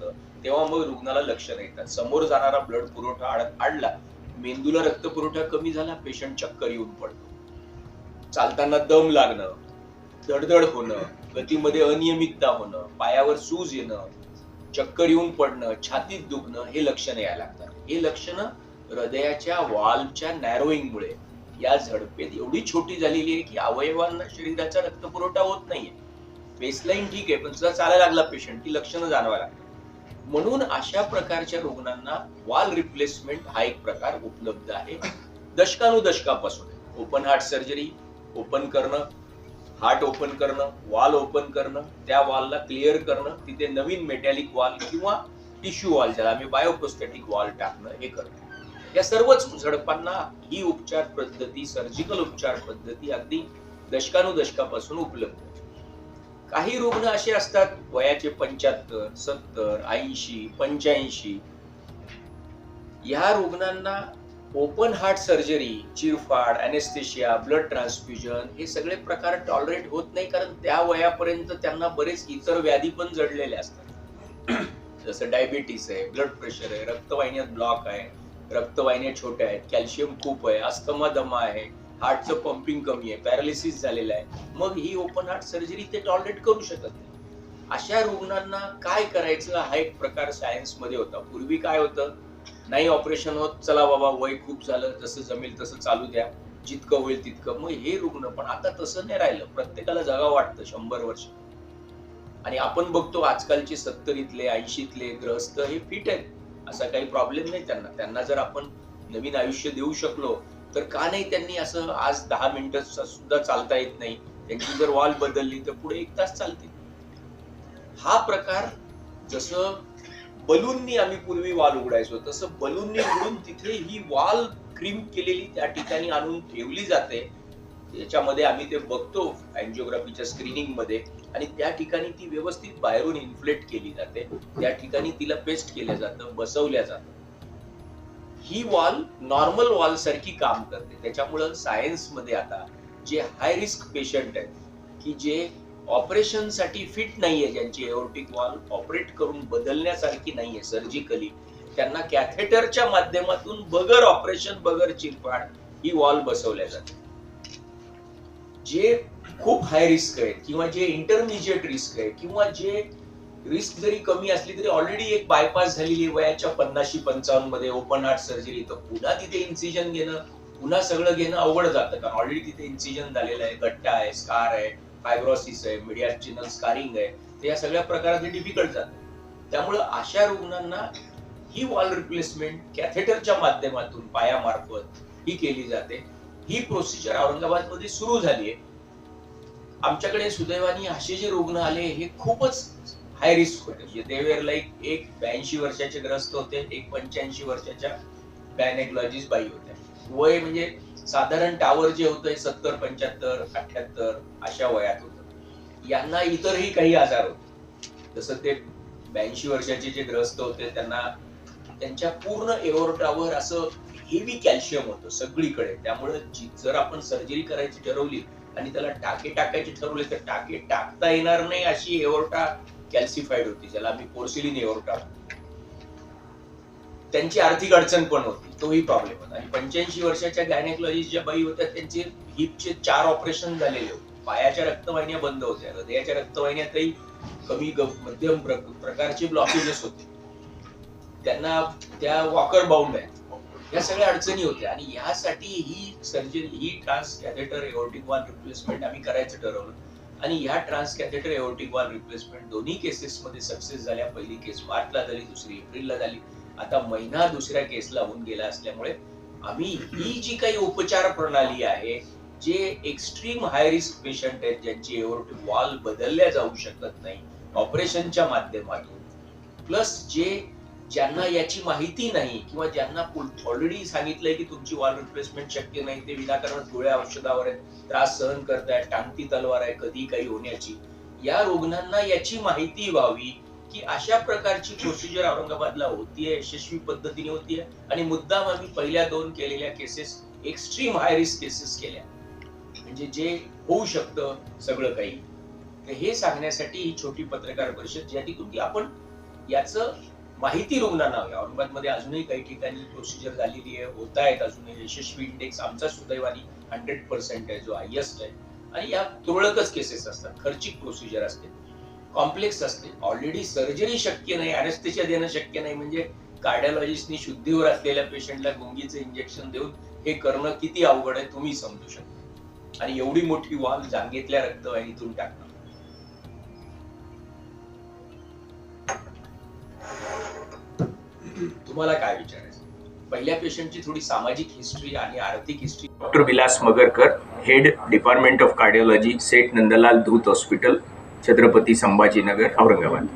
लागतं तेव्हा मग रुग्णाला लक्ष येतात समोर जाणारा ब्लड पुरवठा आड- आडला मेंदूला रक्त पुरवठा कमी झाला पेशंट चक्कर येऊन पडतो. चालताना दम लागणं धडधड होणं गतीमध्ये अनियमितता होणं पायावर सूज येणं चक्कर येऊन पडणं छातीत दुखणं हे लक्षणं यायला लागतात. हे लक्षणं हृदयाच्या वाल्वच्या नॅरोईंगमुळे या झडपेत एवढी छोटी झालेली आहे की अवयवांना शरीराचा रक्तपुरवठा होत नाहीये. बेसलाईन ठीक आहे पण सुद्धा चालायला लागला पेशंट ती लक्षणं जाणवायला लागतात. म्हणून अशा प्रकारच्या रुग्णांना वाल रिप्लेसमेंट हा एक प्रकार उपलब्ध आहे दशकानुदशकापासून ओपन हार्ट सर्जरी ओपन करणं हार्ट ओपन करणं वाल ओपन करणं त्या वॉलला क्लिअर करणं तिथे नवीन मेटॅलिक वॉल किंवा टिश्यू वॉल ज्याला आम्ही बायोप्रोस्थेटिक वॉल टाकणं हे करणं या सर्वच झडपांना ही उपचार पद्धती सर्जिकल उपचार पद्धती अगदी दशकानुदशकापासून उपलब्ध आहे. काही रुग्ण असे असतात वयाचे पंच्याहत्तर सत्तर ऐंशी पंच्याऐंशी. या रुग्णांना ओपन हार्ट सर्जरी चिरफाड अनेस्थेशिया ब्लड ट्रान्सफ्युजन हे सगळे प्रकार टॉलरेट होत नाही कारण त्या वयापर्यंत त्यांना बरेच इतर व्याधी पण जडलेल्या असतात. जसं डायबिटीस आहे ब्लड प्रेशर आहे रक्तवाहिन्यात ब्लॉक आहे रक्तवाहिन्या छोट्या आहेत कॅल्शियम खूप आहे अस्थमा दमा आहे हार्टचं पंपिंग कमी आहे पॅरालिसिस झालेलं आहे. मग ही ओपन हार्ट सर्जरी ते टॉलरेट करू शकत नाही. अशा रुग्णांना काय करायचं हा एक प्रकार सायन्समध्ये होता. पूर्वी काय होतं? नाही ऑपरेशन होत चला बाबा वय खूप झालं जसं जमेल तसं चालू द्या. जितकं होईल तितकं. मग हे रुग्ण पण आता तसं नाही राहिलं. प्रत्येकाला जगा वाटतं शंभर वर्ष. आणि आपण बघतो आजकालचे सत्तरीतले ऐंशीतले ग्रहस्थ हे फिट आहेत. असा काही प्रॉब्लेम नाही त्यांना. त्यांना जर आपण नवीन आयुष्य देऊ शकलो तर का नाही त्यांनी असं आज दहा मिनिटं सुद्धा चालता येत नाही? त्यांची जर वॉल बदलली तर पुढे एक तास चालतील. हा प्रकार जसं बलूननी आम्ही पूर्वी वॉल उघडायचो तसं बलूननी उघडून तिथे ही वॉल क्रीम केलेली त्या ठिकाणी आणून ठेवली जाते. त्याच्यामध्ये आम्ही ते बघतो अँजिओग्राफीच्या स्क्रीनिंगमध्ये आणि त्या ठिकाणी ती व्यवस्थित बाहेरून इन्फ्लेट केली जाते. त्या ठिकाणी तिला पेस्ट केलं जातं बसवल्या जातं. ही वॉल नॉर्मल वॉल सारखी काम करते. त्याच्यामुळं सायन्समध्ये आता जे हाय रिस्क पेशंट आहेत की जे ऑपरेशनसाठी फिट नाहीये ज्यांची एओर्टिक वॉल ऑपरेट करून बदलण्यासारखी नाहीये सर्जिकली त्यांना कॅथेटरच्या माध्यमातून बगर ऑपरेशन बगर चिरपाड ही वॉल बसवल्या जाते. जे खूप हाय रिस्क आहेत किंवा जे इंटरमिजिएट रिस्क आहे किंवा जे रिस्क जरी कमी असली तरी ऑलरेडी एक बायपास झालेली वयाच्या पन्नाशी पंचावन्नमध्ये ओपन हार्ट सर्जरी तर पुन्हा तिथे इन्सिजन घेणं पुन्हा सगळं घेणं अवघड जातं. कारण ऑलरेडी तिथे इन्सिजन झालेलं आहे. गट्टा आहे स्कार आहे फायब्रोसिस आहे मिडियाचिनल स्कारिंग आहे. तर या सगळ्या प्रकारात डिफिकल्ट जातं. त्यामुळं अशा रुग्णांना ही वॉल रिप्लेसमेंट कॅथेटरच्या माध्यमातून पायामार्फत ही केली जाते. ही प्रोसिजर औरंगाबादमध्ये सुरू झाली आहे. आमच्याकडे सुदैवानी असे जे रुग्ण आले हे खूपच हाय रिस्क होते. म्हणजे देवेर लाईक एक ब्याऐंशी वर्षाचे ग्रस्त होते एक पंच्याऐंशी वर्षाच्या गायनेकॉलॉजिस्ट बाई होत्या. वय म्हणजे साधारण टावर जे होतं सत्तर पंच्याहत्तर अठ्याहत्तर अशा वयात होतं. यांना इतरही काही आजार होते. जसं ते ब्याऐंशी वर्षाचे जे ग्रस्त होते त्यांना त्यांच्या पूर्ण एओर्टावर असं हेवी कॅल्शियम होतं सगळीकडे. त्यामुळे जर आपण सर्जरी करायची ठरवली आणि त्याला टाके टाकायचे ठरवले तर टाके टाकता येणार नाही अशी एओर्टा कॅल्सिफाईड होती ज्याला आम्ही पोर्सिलिन एओर्टा त्यांची आर्थिक अडचण पण होती तोही प्रॉब्लेम होता. आणि पंच्याऐंशी वर्षाच्या गायनेकॉलॉजिस्ट ज्या बाई होत्या त्यांचे हिपचे चार ऑपरेशन झालेले होते. पायाच्या रक्तवाहिन्या बंद होत्या. हृदयाच्या रक्तवाहिन्यातही कमी मध्यम प्रकारचे ब्लॉकेजेस होते. त्यांना त्या वॉकर बाउंड आहेत. या सगळ्या अडचणी होत्या. आणि यासाठी ही सर्जरी ही trans catheter aortic valve replacement आम्ही करायचं ठरवलं. आणि ह्या trans catheter aortic valve replacement दोन्ही केसेस मध्ये सक्सेस झाल्या पहिली केस मार्चला झाली दुसरी एप्रिलला झाली. आता महिना दुसऱ्या केसला होऊन गेला असल्यामुळे आम्ही ही जी काही उपचार प्रणाली आहे जे एक्स्ट्रीम हाय रिस्क पेशंट आहेत ज्यांची एओटिक वॉल बदलल्या जाऊ शकत नाही ऑपरेशनच्या माध्यमातून प्लस जे ज्यांना याची माहिती नाही किंवा ज्यांना ऑलरेडी सांगितलंय की तुमची वॉल रिप्लेसमेंट शक्य नाही ते विनाकारण गोळ्या औषधावर आहेत त्रास सहन करतायत टांगती तलवार आहे कधी काही होण्याची. या रुग्णांना याची माहिती व्हावी की अशा प्रकारची प्रोसिजर औरंगाबादला होतीये यशस्वी पद्धतीने होतीये. आणि मुद्दाम आम्ही पहिल्या दोन केलेल्या cases extreme high risk cases केल्या. म्हणजे जे होऊ शकतं सगळं काही. तर हे सांगण्यासाठी ही छोटी पत्रकार परिषद ज्या की आपण याचं माहिती रुग्णांना हवी. औरंगाबादमध्ये अजूनही काही ठिकाणी प्रोसिजर झालेली आहे होत आहेत अजूनही. यशस्वी इंडेक्स आमचा सुदैवानी हंड्रेड पर्सेंट आहे जो हायएस्ट आहे. आणि या तुरळकच केसेस असतात. खर्चिक प्रोसिजर असते. कॉम्प्लेक्स असते. ऑलरेडी सर्जरी शक्य नाही अनेस्थेशिया देणं शक्य नाही. म्हणजे कार्डिओलॉजिस्टनी शुद्धीवर असलेल्या पेशंटला गुंगीचं इंजेक्शन देऊन हे करणं किती अवघड आहे तुम्ही समजू शकता. आणि एवढी मोठी वाल जांगेतल्या रक्तवाहिनीतून टाकणं. तुम्हाला काय विचारायचं? पहिल्या पेशंटची थोडी सामाजिक हिस्ट्री आणि आर्थिक history doctor Vilas Magarkar head department of cardiology Seth Nandlal Dhoot hospital Chhatrapati Sambhajinagar Aurangabad.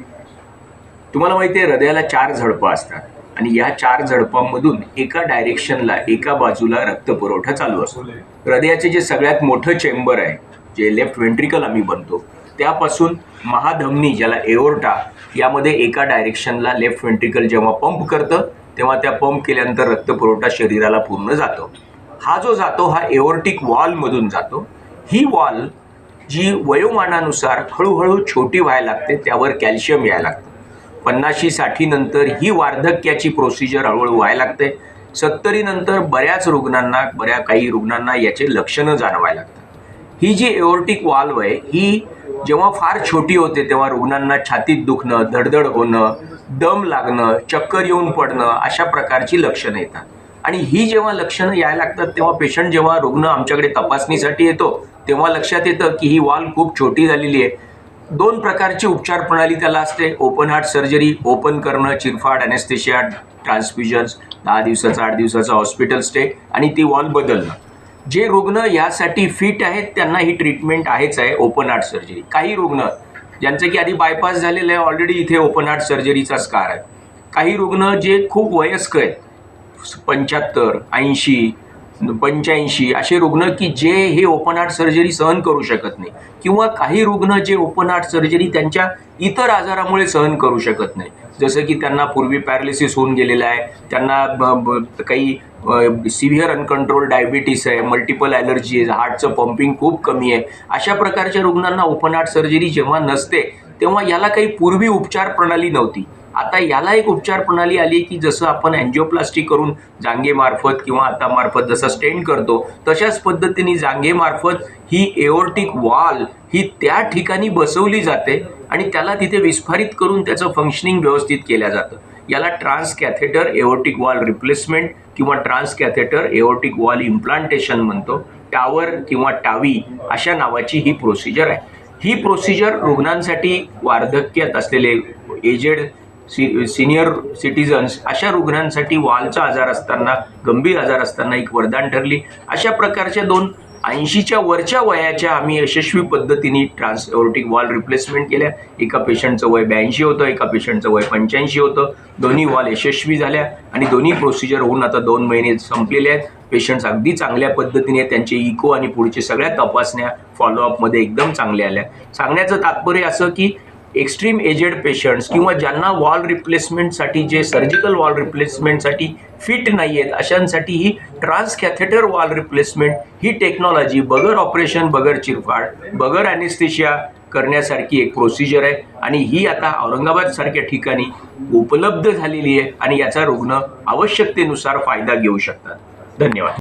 तुम्हाला माहिती आहे हृदयाला चार झडपं असतात आणि या चार झडपांमधून एका डायरेक्शनला एका बाजूला रक्तपुरवठा चालू असतो. हृदयाचे जे सगळ्यात मोठं चेंबर आहे जे लेफ्ट व्हेंट्रिकल आम्ही बनतो त्यापासून महाधमनी ज्याला एओर्टा यामध्ये एका डायरेक्शनला लेफ्ट व्हेंट्रिकल जेव्हा पंप करतं तेव्हा त्या पंप केल्यानंतर रक्तपुरवठा शरीराला पूर्ण जातो. हा जो जातो हा एओर्टिक वॉलमधून जातो. ही वॉल जी वयोमानानुसार हळूहळू छोटी व्हायला लागते त्यावर कॅल्शियम यायला लागतं. पन्नाशी साठी नंतर ही वार्धक्याची प्रोसिजर हळूहळू व्हायला लागते. सत्तरीनंतर बऱ्याच रुग्णांना बऱ्या काही रुग्णांना याचे लक्षणं जाणवायला लागतात. ही जी एओर्टिक वाल्व आहे ही जेव्हा फार छोटी होते तेव्हा रुग्णांना छातीत दुखणं धडधड होणं दम लागणं चक्कर येऊन पडणं अशा प्रकारची लक्षणं येतात. आणि ही जेव्हा लक्षणं यायला लागतात तेव्हा पेशंट जेव्हा रुग्ण आमच्याकडे तपासणीसाठी येतो तेव्हा लक्षात येतं की ही वाल खूप छोटी झालेली आहे. दोन प्रकारची उपचार प्रणाली त्याला असते. ओपन हार्ट सर्जरी ओपन करणं चिरफाड अनेस्थेशिया ट्रान्सफ्युजन्स दहा दिवसाचा आठ दिवसाचा हॉस्पिटल स्टे आणि ती वॉल बदलणं. जे रुग्ण यासाठी फिट आहेत त्यांना ही ट्रीटमेंट आहेच आहे ओपन हार्ट सर्जरी काही रुग्ण ज्यांचं की आधी बायपास झालेलं आहे ऑलरेडी इथे ओपन हार्ट सर्जरीचा स्कार आहे. काही रुग्ण जे खूप वयस्क आहेत पंच्याहत्तर ऐंशी पंच्याऐंशी असे रुग्ण की जे हे ओपन हार्ट सर्जरी सहन करू शकत नाही. किंवा काही रुग्ण जे ओपन हार्ट सर्जरी त्यांच्या इतर आजारामुळे सहन करू शकत नाही. जसं की त्यांना पूर्वी पॅरालिसिस होऊन गेलेलं आहे त्यांना ब- काही सिव्हिअर अनकंट्रोल डायबिटीस आहे मल्टिपल ॲलर्जी आहे हार्टचं पंपिंग खूप कमी आहे. अशा प्रकारच्या रुग्णांना ओपन हार्ट सर्जरी जेव्हा नसते तेव्हा याला काही पूर्वी उपचार प्रणाली नव्हती. आता याला एक उपचार प्रणाली आली की जसं आपण अँजिओप्लास्टी करून जांगेमार्फत किंवा आता मार्फत जसं स्टेंड करतो तशाच पद्धतीने जांगेमार्फत ही एओर्टिक वॉल ही त्या ठिकाणी बसवली जाते आणि त्याला तिथे विस्फारित करून त्याचं फंक्शनिंग व्यवस्थित केलं जातं. याला trans catheter aortic valve replacement किंवा trans catheter aortic valve implantation म्हणतो टावर किंवा टावी अशा नावाची ही प्रोसिजर आहे. ही प्रोसिजर रुग्णांसाठी वार्धक्यात असलेले एजेड सी सिनियर सिटिझन्स अशा रुग्णांसाठी वालचा आजार असताना गंभीर आजार असताना एक वरदान ठरली. अशा प्रकारच्या दोन ऐंशीच्या वरच्या वयाच्या आम्ही यशस्वी पद्धतीने ट्रान्सएरोटिक वॉल रिप्लेसमेंट केल्या. एका पेशंटचं वय ब्याऐंशी होतं एका पेशंटचं वय पंच्याऐंशी होतं. दोन्ही वॉल यशस्वी झाल्या आणि दोन्ही प्रोसिजर होऊन आता दोन महिने संपलेले आहेत. पेशंट्स अगदी चांगल्या पद्धतीने त्यांचे इको आणि पुढचे सगळ्या तपासण्या फॉलोअपमध्ये एकदम चांगल्या आल्या. सांगण्याचं तात्पर्य असं की एक्स्ट्रीम एजेड पेशंट्स किंवा ज्यांना वॉल रिप्लेसमेंटसाठी जे सर्जिकल वॉल रिप्लेसमेंटसाठी फिट नाही आहेत अशांसाठी ही ट्रान्स कॅथेटर वॉल रिप्लेसमेंट ही टेक्नॉलॉजी बगर ऑपरेशन बगर चिरफाड बगर ॲनेस्थेशिया करण्यासारखी एक प्रोसिजर आहे. आणि ही आता औरंगाबाद सारख्या ठिकाणी उपलब्ध झालेली आहे आणि याचा रुग्ण आवश्यकतेनुसार फायदा घेऊ शकतात. धन्यवाद.